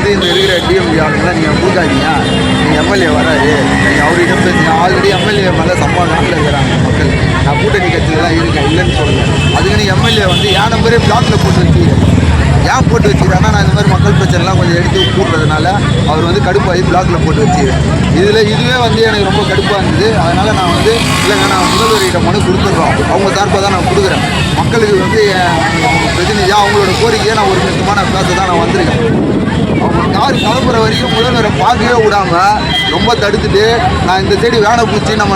வந்து இந்த இருக்கிற டிஎம் ஆளுங்களை நீங்கள் கொடுக்காதீங்க நீங்கள் எம்எல்ஏ வராது. நீங்கள் அவர்கிட்ட பேசுங்க ஆல்ரெடி எம்எல்ஏ மேலே சம்பவம் நாட்டில் இருக்கிறாங்க மக்கள். நான் கூட்டணி கட்சியில் தான் இருக்கேன் இல்லைன்னு சொல்லுங்கள் அதுக்குன்னு எம்எல்ஏ வந்து என் நம்பரே பிளாக்ல போட்டு வச்சுக்கிறேன் ஏன் போட்டு வச்சுக்கிறாங்கன்னா நான் இந்த மாதிரி மக்கள் பிரச்சனைலாம் கொஞ்சம் எடுத்து கூட்டுறதுனால அவர் வந்து கடுப்பாகி பிளாக்ல போட்டு வச்சுக்கிறேன் இதில் இதுவே வந்து எனக்கு ரொம்ப கடுப்பாக இருந்தது. அதனால் நான் வந்து இல்லைங்க நான் முதல்வர்கிட்ட மனு கொடுத்துட்றோம். அவங்க சார்பாக தான் நான் கொடுக்குறேன். மக்களுக்கு வந்து என் பிரதிநிதியாக அவங்களோட கோரிக்கையை நான் ஒரு நிமிஷமான பேச தான் நான் வந்திருக்கேன். கார் கிளம்புற வரைக்கும் முதல்வரை பார்க்கவே விடாம ரொம்ப தடுத்துட்டு நான் இந்த சைடு வேனை பூச்சி நம்ம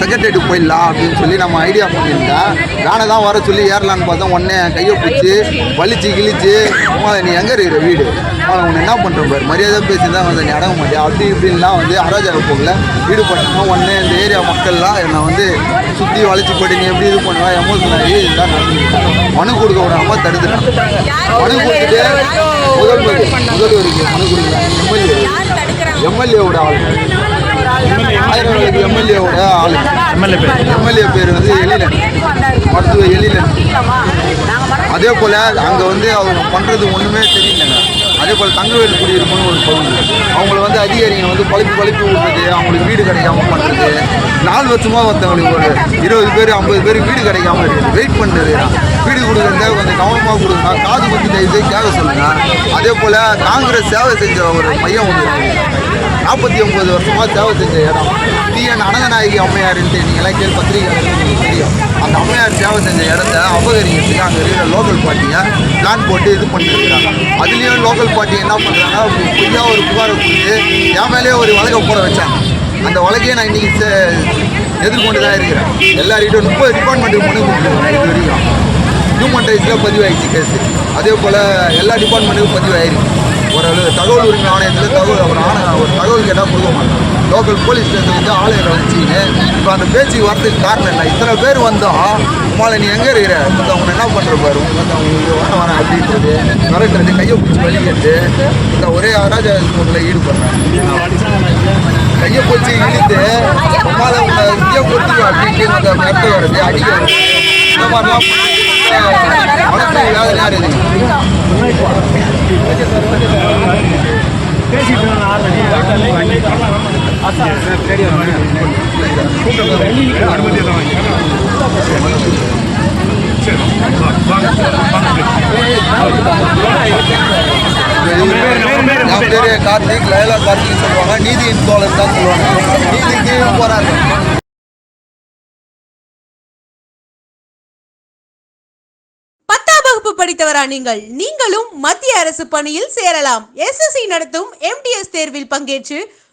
செக்ரட்டரியேட் போயிடலாம் அப்படின்னு சொல்லி நம்ம ஐடியா பண்ணியிருந்தேன். வேனை தான் வர சொல்லி ஏறலான்னு பார்த்தோம். உடனே கையை பிடிச்சி வலிச்சு கிழிச்சு அம்மா நீ எங்கே இருக்கிற வீடு? அவன் உன்னை என்ன பண்ணுற பாரு? மரியாதை பேசி தான் வந்து நீ அடங்க மாட்டேன் அப்படி இப்படின்லாம் வந்து அராஜக போகல ஈடுபட்டாங்க உடனே இந்த ஏரியா மக்கள்லாம் என்னை வந்து சுற்றி வளைச்சி போட்டு நீ எப்படி இது பண்ணுவா? எமோஷனாகி ஆகி இதெல்லாம் மனு கொடுக்க விடாம தடுத்துட்டேன் மனு கொடுத்துட்டு முதல்வர் முதல்வருக்கு மனு கொடுக்குறாங்க எம்எல்ஏ எம்எல்ஏவோட ஆள். ஆயிரம் எம்எல்ஏவோட ஆள். எம்எல்ஏ பேர். எம்எல்ஏ பேர் வந்து எழிலன். மருத்துவ எழிலன். அதே போல் அங்கே வந்து அவங்க பண்ணுறது ஒன்றுமே தெரியலங்க. அதே போல் தங்கவேல் குடியிருப்புன்னு ஒரு பகுதி அதிகாரிங்க வந்து பழுப்பு பழுப்பு விடுறது அவங்களுக்கு வீடு கிடைக்காம பண்ணுறது நாலு வருஷமாக ஒருத்தவங்களுக்கு ஒரு இருபது பேர் ஐம்பது பேர் வீடு கிடைக்காம இருக்குது. வெயிட் பண்ணுறது வீடு கொடுக்குறத கொஞ்சம் கவனமாக கொடுங்க. காது குத்தி தயவுசெய்து கேட்க சொல்லுங்கள் அதே போல் காங்கிரஸ் சேவை செஞ்ச ஒரு மையம் ஒன்று நாற்பத்தி ஒன்பது வருஷமாக சேவை செஞ்ச இடம். டிஎன் அனந்தநாயகி அம்மையாருன்ட்டு நீங்களாம் கேள்வி பத்திரிகை தெரியும். அந்த அம்மையார் சேவை செஞ்ச இடத்த அபகரிக்கிறதுக்கு அங்கே இருக்கிற லோக்கல் பார்ட்டியை பிளான் போட்டு இது பண்ணிருக்கிறாங்க. அதுலேயும் லோக்கல் பார்ட்டி என்ன பண்ணுறாங்க பொய்யா ஒரு புகாரை கொடுத்து என் மேலேயே ஒரு வழக்கை போட வச்சாங்க. அந்த வழக்கையே நான் இன்றைக்கி எதிர்கொண்டு தான் இருக்கிறேன். எல்லார்கிட்டும் முப்பது டிபார்ட்மெண்ட்டுக்கு மனு கொடுத்துருக்கேன் இது வரைக்கும். ஹியூமன் ரைட்ஸில் பதிவாயிடுச்சு கேஸு அதே போல் எல்லா டிபார்ட்மெண்ட்டுக்கும் பதிவாயிருக்கு. ஒரு தகவல் உரிமை ஆணையத்தில் தகவல் ஒரு ஆணை ஒரு தகவல் கேட்டால் கொடுக்க மாட்டாங்க. லோக்கல் போலீஸ் ஸ்டேஷன் வந்து ஆளுகளை வச்சுக்கின்னு இப்போ அந்த பேச்சுக்கு வரதுக்கு காரணம் என்ன? இத்தனை பேர் வந்தோம் உமால நீ எங்கே இருக்கிற? வந்து அவங்க என்ன பண்ணுற பாரு? வந்து அவங்க வரேன் வரேன் அப்படின்றது மிரட்டுறது கையை பிடிச்சி வலிக்கிறது இந்த ஒரே அராஜகத்தில் ஈடுபடுறேன் கையை பிடிச்சி இழுத்து உமால உங்களை இங்கே போட்டு அப்படின்னு அந்த மிரட்ட வருது அடிக்க வருது இந்த மாதிரிலாம் மனசு வேதனையாக இருக்குது என் பேரு கார்த்திக் லயலா கார்த்திக் சொல்லுவாங்க நீதியின் தோழன் தான் சொல்லுவாங்க நீதிக்கு போறாங்க படித்தவரா நீங்கள்? நீங்களும் மத்திய அரசு பணியில் சேரலாம். எஸ்எஸ்சி நடத்தும் எம்டிஎஸ் தேர்வில் பங்கேற்று